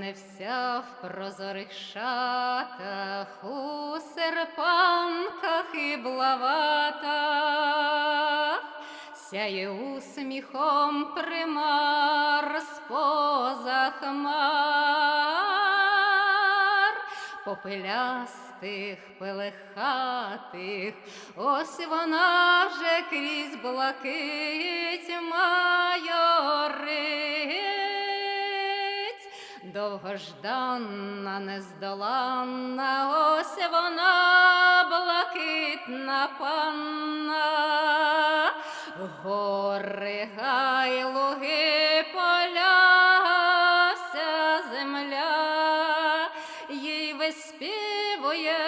в прозорих шатах, у серпанках і блаватах, сяє усміхом примар споза хмар, попелястих, пелехатих, ось вона вже крізь блакить майорить, довгожданна, нездоланна, ось вона блакитна панна, гори, гай, луги, поля, вся земля, їй виспівує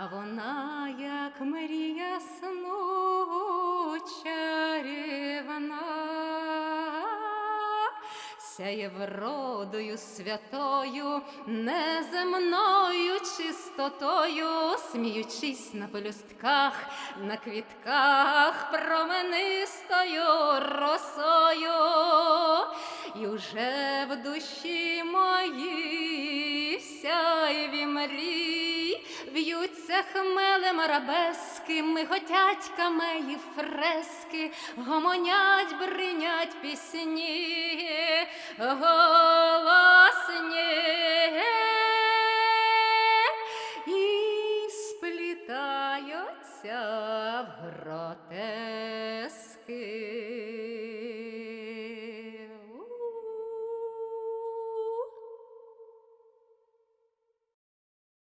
а вона, як мрія сну сяє вродою святою, неземною чистотою, сміючись на пелюстках, на квітках променистою росою, і уже в душі моїй сяйві мрій, в'ються хмелем арабески, миготять камеї фрески, гомонять, бринять пісні, голосні і сплітаються в гротески.